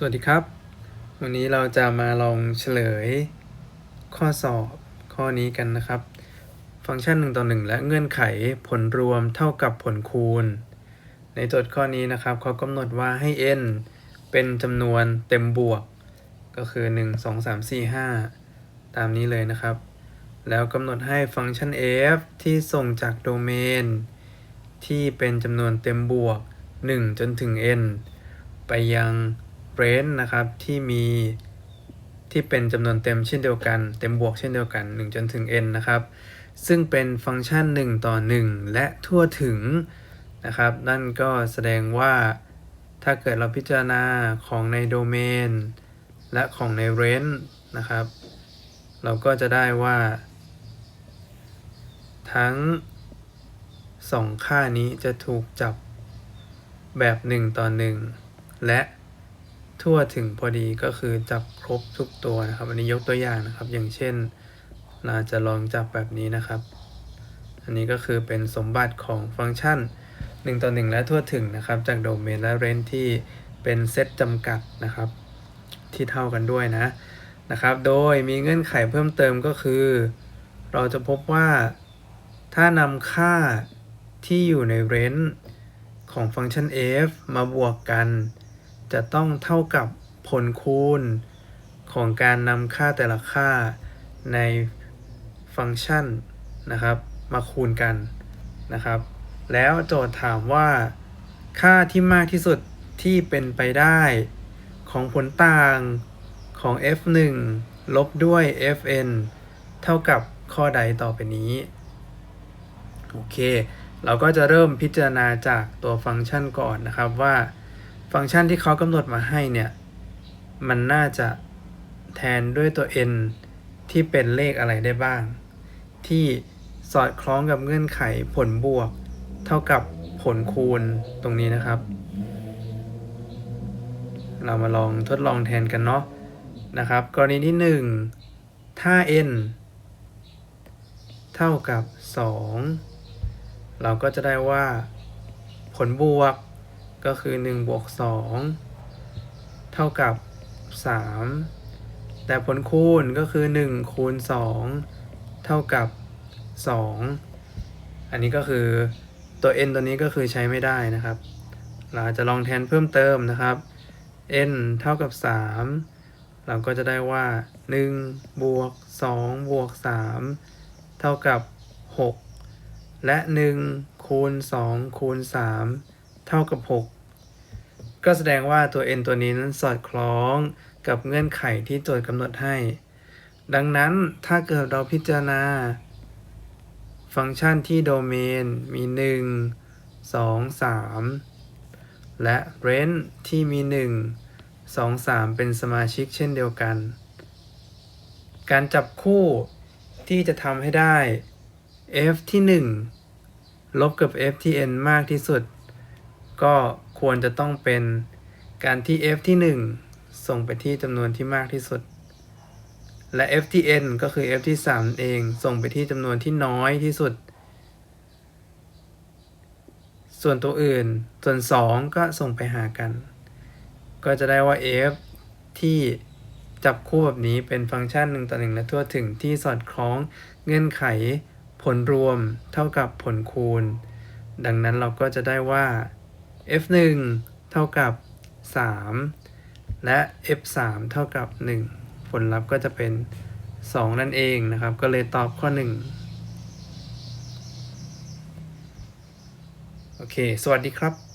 สวัสดีครับ วันนี้เราจะมาลองเฉลย ข้อสอบข้อนี้กันนะครับ ฟังก์ชัน1ต่อ1และเงื่อนไขผลรวมเท่ากับผลคูณ ในโจทย์ข้อนี้นะครับเขากำหนดว่าให้ n เป็นจำนวนเต็มบวก ก็คือ 1 2 3 4 5 ตามนี้เลยนะครับ แล้วกำหนดให้ฟังก์ชัน f ที่ส่งจากโดเมน ที่เป็นจำนวนเต็มบวก 1 จนถึง n ไปยัง เรนนะครับที่มีที่เป็นจำนวนเต็มเช่นเดียวกัน เต็มบวกเช่นเดียวกัน 1 จนถึง n นะครับ ซึ่งเป็นฟังก์ชัน 1 ต่อ 1 และทั่วถึงนะครับ นั่นก็แสดงว่าถ้าเกิดเราพิจารณาของในโดเมน และของในเรนจ์นะครับ เราก็จะได้ว่า ทั้ง 2 ค่านี้จะถูกจับแบบ 1 ต่อ 1 และ ทั่วถึงพอดีก็คือจับครบทุกตัวนะครับ อันนี้ยกตัวอย่างนะครับ อย่างเช่นเราจะลองจับแบบนี้นะครับ อันนี้ก็คือเป็นสมบัติของฟังก์ชัน1ต่อ1และทั่วถึงนะครับ จากโดเมนและเรนที่เป็นเซตจำกัดนะครับ ที่เท่ากันด้วยนะนะครับ โดยมีเงื่อนไขเพิ่มเติมก็คือ เราจะพบว่าถ้านำค่าที่อยู่ในเรนของฟังก์ชัน f มาบวกกัน จะต้องเท่ากับผลคูณของการนำค่าแต่ละค่าในฟังก์ชันนะครับ มาคูณกันนะครับ แล้วโจทย์ถามว่า ค่าที่มากที่สุดที่เป็นไปได้ของผลต่างของ f1 ลบด้วย fn เท่ากับข้อใดต่อไปนี้ โอเค เราก็จะเริ่มพิจารณาจากตัวฟังก์ชันก่อนนะครับว่า ฟังก์ชันที่เขากำหนดมาให้เนี่ย มันน่าจะแทนด้วยตัว n ที่เป็นเลขอะไรได้บ้าง ที่สอดคล้องกับเงื่อนไขผลบวก เท่ากับผลคูณตรงนี้นะครับ เรามาลองทดลองแทนกันเนาะนะครับ กรณีที่ 1 ถ้า n เท่ากับ 2 เราก็จะได้ว่าผลบวก ก็คือ1บวก2เท่ากับ 3 แต่ผลคูณก็คือ 1 คูณ 2 เท่ากับ 2 อันนี้ก็คือตัว n ตัวนี้ก็คือใช้ไม่ได้นะครับ เราจะลองแทนเพิ่มเติมนะครับ n เท่ากับ 3 เราก็จะได้ว่า 1 บวก 2 บวก 3 เท่ากับ 6 และ 1 คูณ 2 คูณ 3 เท่ากับ 6 ก็แสดงว่าตัว n ตัวนี้นั้นสอดคล้องกับเงื่อนไขที่โจทย์กำหนดให้ ดังนั้นถ้าเกิดเราพิจารณา ฟังก์ชันที่โดเมนมี 1 2 3 และ range ที่มี 1 2 3 เป็นสมาชิกเช่นเดียวกัน การจับคู่ที่จะทำให้ได้ f ที่ 1 ลบกับ f ที่ n มากที่สุด ก็ควรจะต้องเป็นการที่ f ที่ 1 ส่งไปที่จำนวนที่มากที่สุด และ f ที่ n ก็คือ f ที่3เองส่งไปที่จำนวนที่น้อยที่สุด ส่วนตัวอื่น ส่วน 2 ก็ส่งไปหากัน ก็จะได้ว่า f ที่จับคู่แบบนี้เป็นฟังก์ชัน1ต่อ1และทั่วถึงที่สอดคล้องเงื่อนไขผลรวมเท่ากับผลคูณ ดังนั้นเราก็จะได้ว่า f1 เท่ากับ 3 และ f3 เท่ากับ 1 ผลลัพธ์ก็จะเป็น 2 นั่นเองนะครับ ก็เลยตอบข้อ 1 โอเค สวัสดีครับ